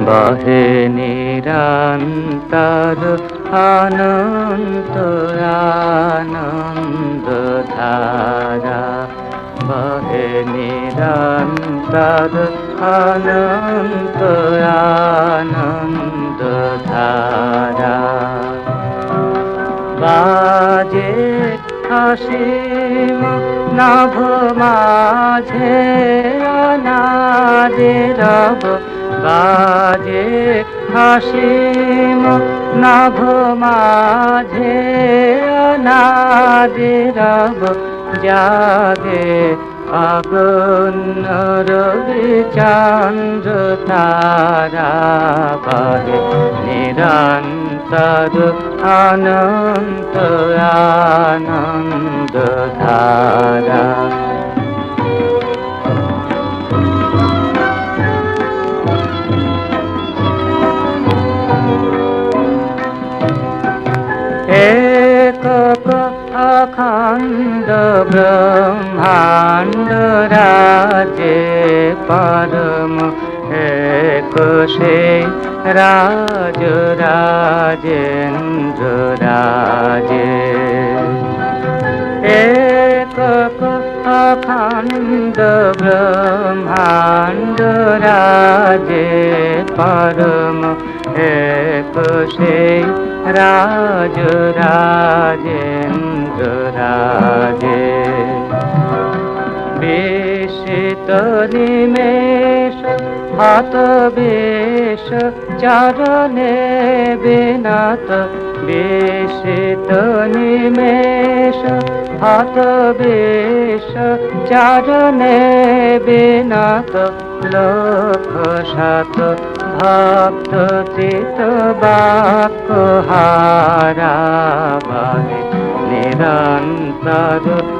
বহে নিরন্তর অনন্ত আনন্দ ধারা বহে নিরন্তর অনন্ত আনন্দ ধারা বাজে অসীম নভ মাঝে অনাদে রব বাজে অসীম নভ মাঝে রব জাগে অগণ্য রবি চন্দ্র তারা বাহে নিরন্তর অনন্ত আনন্দ ধারা অখণ্ড ব্রহ্মাণ্ড রাজে পরম এক সে রাজ রাজেন্দ্র রাজে। একক অখণ্ড ব্রহ্মাণ্ড রাজে পরম এক সে রাজ বিশিত নিমেষ হাত বেশ চরণে বিনাত বিশিত নিমেষ হাত বেশ চরণে বিনাত লোক সাত ভক্ত চিত বাক হারা নিরন্তর